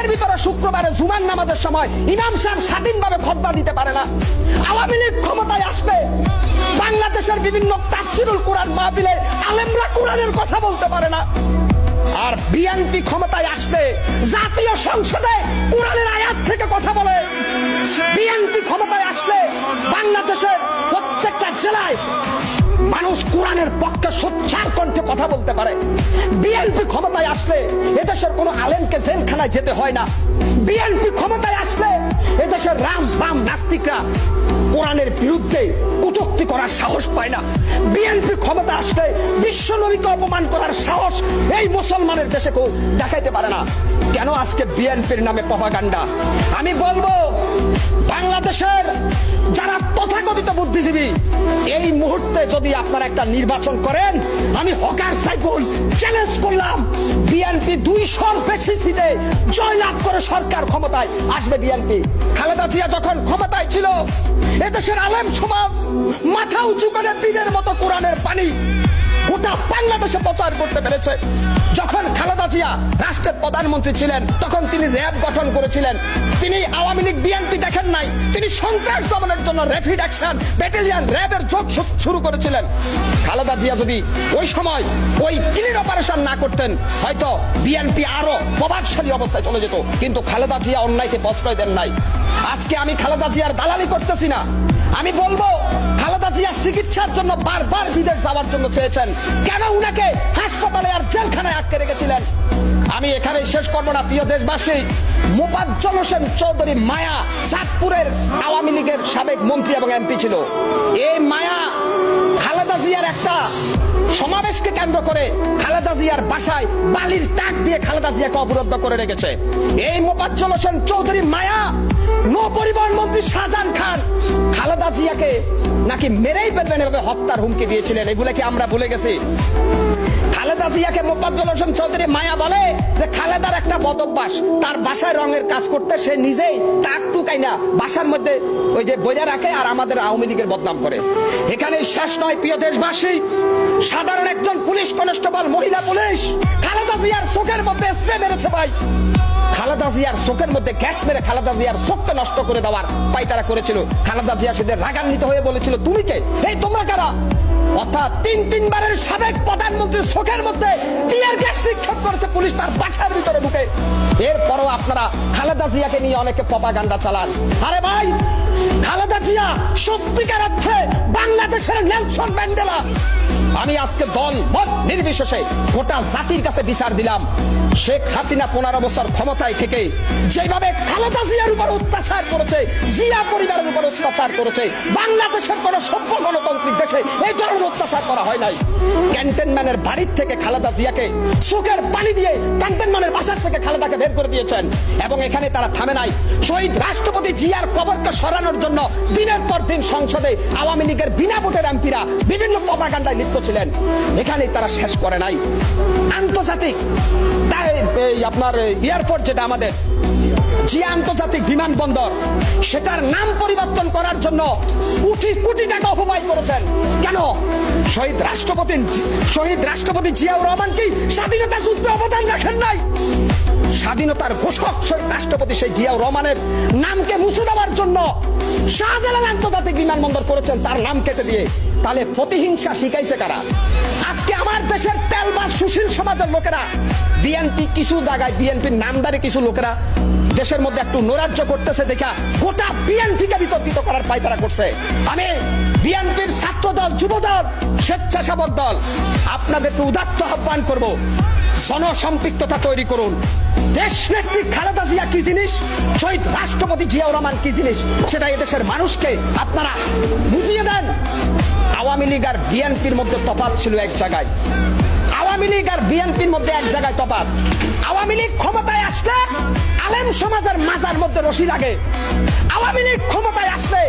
মসজিদের ভিতরে শুক্রবারে জুমার নামাজের সময় ইমাম সাহেব স্বাধীনভাবে খতবা দিতে পারে না। আওয়ামী লীগ ক্ষমতায় আসবে বাংলাদেশের বিভিন্ন তাফসিরুল কোরআন মাহফিলে আলেমরা কোরআনের কথা বলতে পারে না। আর বিএনপি ক্ষমতায় আসতে জাতীয় সংসদে কোরআনের পক্ষে সোচ্চার কণ্ঠে কথা বলতে পারে। বিএনপি ক্ষমতায় আসলে এদেশের কোনো আলেমকে জেলখানায় যেতে হয় না। বিএনপি ক্ষমতায় আসলে এদেশের রাম বাম নাস্তিকরা কোরআনের বিরুদ্ধে কটূক্তি করার সাহস পায় না। বিএনপি ক্ষমতা আসলে বিশ্ব নবীকে অপমান করার সাহস এই মুসলমানের দেশে কেউ দেখাইতে পারে না। কেন আজকে বিএনপির নামে প্রপাগান্ডা আমি বলব, বাংলাদেশের যারা তথাকথিত বুদ্ধিজীবী, এই মুহূর্তে যদি আপনারা একটা নির্বাচন করেন, আমি হকার সাইফুল চ্যালেঞ্জ করলাম। বিএনপি দুইশোর বেশি সিটে জয়লাভ করে সরকার ক্ষমতায় আসবে বিএনপি খালেদা জিয়া যখন ক্ষমতায় ছিল, এদেশের আলেম সমাজ মাথা উঁচু করে বীরের মতো কোরআনের পানি গোটা বাংলাদেশে প্রচার করতে পেরেছে। যখন খালেদা জিয়া রাষ্ট্রের প্রধানমন্ত্রী ছিলেন, তখন তিনি র্যাব গঠন করেছিলেন। তিনি আওয়ামী লীগ বিএনপি দেখেন নাই। তিনি সন্ত্রাস দমনের জন্য র্যাপিড অ্যাকশন ব্যাটালিয়ান র্যাবের যোগ শুরু করেছিলেন। খালেদা জিয়া যদি ওই সময় ওই ক্লিন অপারেশন না করতেন, হয়তো বিএনপি আরও প্রভাবশালী অবস্থায় চলে যেত। কিন্তু খালেদা জিয়া অন্যায়কে প্রশ্রয় দেন নাই। আজকে আমি খালেদা জিয়ার দালালি করতেছি না। আমি বলব জিয়া চিকিৎসার জন্য বারবার বিদেশ যাওয়ার জন্য চেয়েছেন। কেন উনাকে হাসপাতালে আর জেলখানায় আটকে রেখেছিলেন? আমি এখানে শেষ করব না, প্রিয় দেশবাসী। মোপাজ্জল হোসেন চৌধুরী মায়া সাতপুরের আওয়ামী লীগের সাবেক মন্ত্রী এবং এমপি ছিল। এই মায়া খালেদা জিয়ার একটা সমাবেশকে কেন্দ্র করে খালেদা জিয়ার বাসায় বালির খালেদা অবরুদ্ধ করে রেখেছে। এই মোপাজ্জল হোসেন চৌধুরী মায়া নৌ পরিবহন মন্ত্রী শাহজাহান খান। খালেদা জিয়াকে নাকি মেরেই ফেলবেন এভাবে হত্যার হুমকি দিয়েছিলেন, এগুলো কি আমরা ভুলে গেছি? খালেদা জিয়াকে মোপাজ্জল হোসেন চৌধুরী মায়া বলে যে খালেদার একটা বদভ্যাস, তার বাসায় রঙের কাজ করতে সে নিজেই টাক টুকাই না, বাসার মধ্যে ওই যে বইয়া রাখে আর আমাদের আওয়ামী লীগের বদনাম করে। এখানে শেষ নয়, প্রিয় দেশবাসী, সাধারণ একজন পুলিশ কনস্টেবল, মহিলা পুলিশ। জিয়ার চোখের মধ্যে স্প্রে মেরেছে ভাই। খালেদা জিয়ার চোখের মধ্যে গ্যাস মেরে খালেদা জিয়ার চোখকে নষ্ট করে দেওয়ার পাইতারা করেছিল। খালেদা জিয়া সেদের রাগান্বিত হয়ে বলেছিল, তুমি কে? এই তোমরা কারা? অর্থাৎ তিন তিনবারের সাবেক প্রধানমন্ত্রীর চোখের মধ্যে টিয়ার গ্যাস নিক্ষেপ করেছে পুলিশ তার বাসার ভিতরে ঢুকে। এরপরও আপনারা খালেদা জিয়াকে নিয়ে অনেকে প্রপাগান্ডা চালান। আরে ভাই, খালেদা জিয়া সত্যিকার অর্থে বাংলাদেশের নেলসন ম্যান্ডেলা। আমি আজকে দল, মত নির্বিশেষে গোটা জাতির কাছে বিচার দিলাম। শেখ হাসিনা পনেরো বছর ক্ষমতায় থেকে যেভাবে খালেদা জিয়ার উপর অত্যাচার করেছে, জিয়া পরিবারের উপর অত্যাচার করেছে, বাংলাদেশের কোন সভ্য গণতান্ত্রিক দেশে এই ধরনের অত্যাচার করা হয় নাই। ক্যান্টনম্যানের বাড়ির থেকে খালেদা জিয়াকে চোখের পানি দিয়ে ক্যান্টনম্যানের বাসার থেকে খালেদাকে বের করে দিয়েছেন। এবং এখানে তারা থামে নাই। শহীদ রাষ্ট্রপতি জিয়ার কবরকে সরানোর জন্য দিনের পর দিন সংসদে আওয়ামী লীগের বিনা ভোটের এমপিরা বিভিন্ন প্রপাগান্ডায় লিপ্ত ছিলেন। এখানেই তারা শেষ করে নাই। আন্তর্জাতিক তাই আপনার এয়ারপোর্ট যেটা আমাদের জিয়া আন্তর্জাতিক বিমানবন্দর, সেটার নাম পরিবর্তন করার জন্য কোটি কোটি টাকা অপব্যয় করেছেন। কেন? শহীদ রাষ্ট্রপতি শহীদ রাষ্ট্রপতি জিয়াউর রহমান কি স্বাধীনতা যুদ্ধে অবদান রাখেন নাই? স্বাধীনতার ঘোষক শহীদ রাষ্ট্রপতি সেই জিয়াউর রহমানের নামকে মুছে দেওয়ার জন্য শাহজালাল আন্তর্জাতিক বিমানবন্দর করেছেন, তার নাম কেটে দিয়ে। তাহলে প্রতিহিংসা শিখাইছে কারা? আজকে আমার দেশের তেল বা সুশীল সমাজের লোকেরা বিএনপি কিছু জায়গায় বিএনপির নামদারি কিছু লোকেরা দেশের মধ্যে একটু নৈরাজ্য করতেছে দেখা, গোটা বিএনপিকে বিতর্কিত করার পায়তারা করছে। আমি বিএনপির ছাত্র দল যুব দল স্বেচ্ছাসেবক দল, আপনাদেরকে উদাত্ত আহ্বান করব। জনসম্পৃক্ততা তৈরি করুন। দেশ নেত্রী খালেদা জিয়া কি জিনিস? শহীদ রাষ্ট্রপতি জিয়াউর রহমান কি জিনিস? সেটা এদেশের মানুষকে আপনারা বুঝিয়ে দেন। আওয়ামী লীগ আর বিএনপির মধ্যে ছিল এক জায়গায়। আওয়ামী লীগ আর বিএনপির মধ্যে এক জায়গায় আওয়ামী লীগ ক্ষমতায় আসলে আলেম সমাজের মাজার মধ্যে রশি লাগে। আওয়ামী লীগ ক্ষমতায় আসলে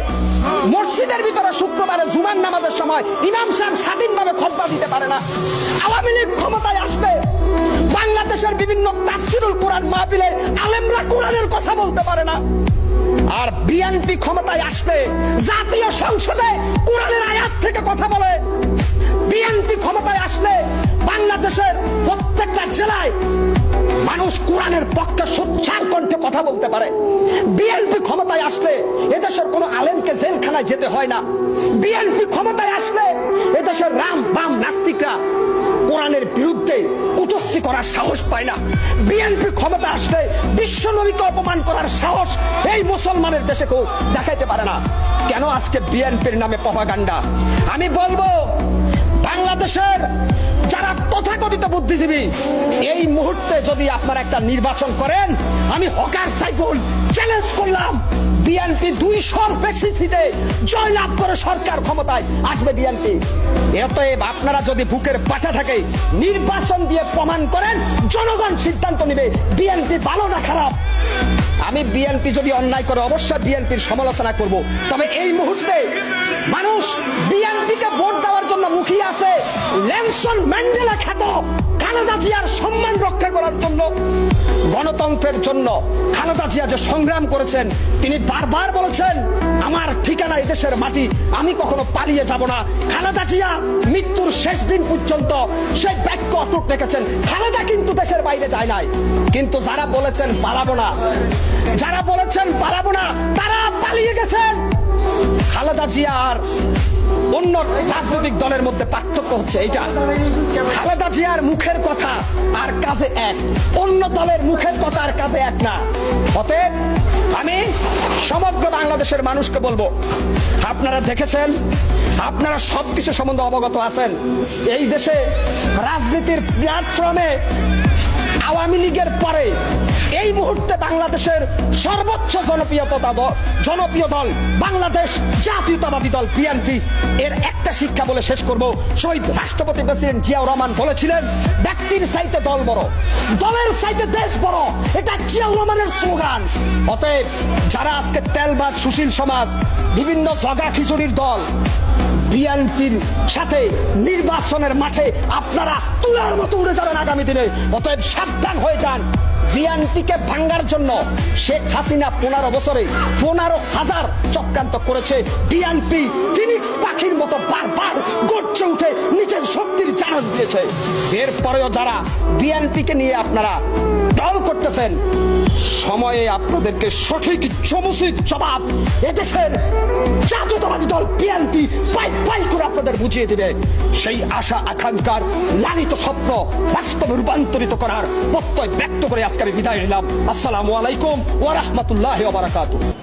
মসজিদের ভিতরে শুক্রবারে জুমার নামাজের সময় ইমাম সাহেব স্বাধীনভাবে খতবা দিতে পারে না। আওয়ামী লীগ ক্ষমতায় আসলে বাংলাদেশের বিভিন্ন তাফসিরুল কোরআন মাহফিলে আলেমরা কোরআনের কথা বলতে পারে না। আর বিএনপি ক্ষমতায় আসলে জাতীয় সংসদে কোরআনের আয়াত থেকে কথা বলে। বিএনপি ক্ষমতায় আসলে বাংলাদেশের প্রত্যেকটা জেলায় মানুষ কোরআনের পক্ষে সোচ্চার কণ্ঠে কথা বলতে পারে। বিএনপি ক্ষমতায় আসলে এদেশের কোনো আলেমকে জেলখানায় যেতে হয় না। বিএনপি ক্ষমতায় আসলে এদেশের করার সাহস পায় না। বিএনপি ক্ষমতা আসলে বিশ্ব নবীকে অপমান করার সাহস এই মুসলমানের দেশে কেউ দেখাইতে পারে না। কেন আজকে বিএনপির নামে প্রপাগান্ডা আমি বলব, বাংলাদেশের যারা তথাকথিত বুদ্ধিজীবী, এই মুহূর্তে যদি আপনারা একটা নির্বাচন করেন, আমি হকার সাইফুল চ্যালেঞ্জ করলাম। বিএনপি দুইশোর বেশি সিটে জয়লাভ করে সরকার ক্ষমতায় আসবে বিএনপি। অতএব আপনারা যদি বুকের পাঠা থাকে, নির্বাচন দিয়ে প্রমাণ করেন, জনগণ সিদ্ধান্ত নেবে, বিএনপি ভালো না খারাপ। আমি বিএনপি যদি অন্যায় করে, অবশ্যই বিএনপির সমালোচনা করব। তবে এই মুহূর্তে মানুষ বিএনপিকে ভোট দেওয়ার জন্য মুখিয়ে আছে। ল্যামসন ম্যান্ডেলা খ্যাত। খালেদা জিয়ার সম্মান রক্ষা করার জন্য গণতন্ত্রের জন্য খালেদা জিয়া যে সংগ্রাম করেছেন, তিনি বারবার বলেছেন, আমার ঠিকানা দেশের মাটি, আমি কখনো পালিয়ে যাব না। খালেদা জিয়া মৃত্যুর শেষ দিন পর্যন্ত সেই বাক্য অটুট রেখেছেন। খালেদা কিন্তু দেশের বাইরে যায় নাই। কিন্তু যারা বলেছেন, পালাবো না। যারা বলেছেন, পালাবো না, তারা পালিয়ে গেছেন। খালেদা জিয়া আর অন্য রাজনৈতিক দলের মধ্যে পার্থক্য হচ্ছে এইটা। খালেদা জিয়ার মুখের কথা আর কাজে এক। অন্য দলের মুখের কথা আর কাজে এক না। অতএব আমি সমগ্র বাংলাদেশের মানুষকে বলব, আপনারা দেখেছেন, আপনারা সবকিছু সম্বন্ধে অবগত আছেন, এই দেশে রাজনীতির প্ল্যাটফর্মে আওয়ামী লীগের পরে এই মুহূর্তে বাংলাদেশের সর্বোচ্চ জনপ্রিয়তা জনপ্রিয় দল বাংলাদেশ জাতীয়তাবাদী দল বিএনপি এর একটা শিক্ষা বলে শেষ করব। শহীদ রাষ্ট্রপতি প্রেসিডেন্ট জিয়াউর রহমান বলেছিলেন, ব্যক্তির চাইতে দল বড়, দলের চাইতে দেশ বড়, এটা জিয়াউর রহমানের স্লোগান। অতএব যারা আজকে তেলবাজ সুশীল সমাজ, বিভিন্ন জগা খিচুড়ির দল বিএনপির সাথে নির্বাচনের মাঠে আপনারা তুলার মতো উড়ে যাবেন আগামী দিনে। অতএব সাবধান হয়ে যান। বিএনপিকে ভাঙ্গার জন্য শেখ হাসিনা পনেরো বছরে পনেরো হাজার চক্রান্ত করেছে। বিএনপি ফিনিক্স পাখির মতো বারবার গড়ছে উঠে নিজের শক্তির জানান দিয়েছে। এরপরেও যারা বিএনপিকে নিয়ে আপনারা দল করতেছেন, সময়ে আপনাদেরকে সঠিক সমুচিত জবাব এদেশের জাতীয়তাবাদী দল বিএনপি পাই পাই করে আপনাদের বুঝিয়ে দিবে। সেই আশা আকাঙ্ক্ষার লালিত স্বপ্ন বাস্তবে রূপান্তরিত করার প্রত্যয় ব্যক্ত করে আজকে বিদায় নিলাম। আসসালামু আলাইকুম ওয়া রাহমাতুল্লাহি ওয়া বারাকাতুহু।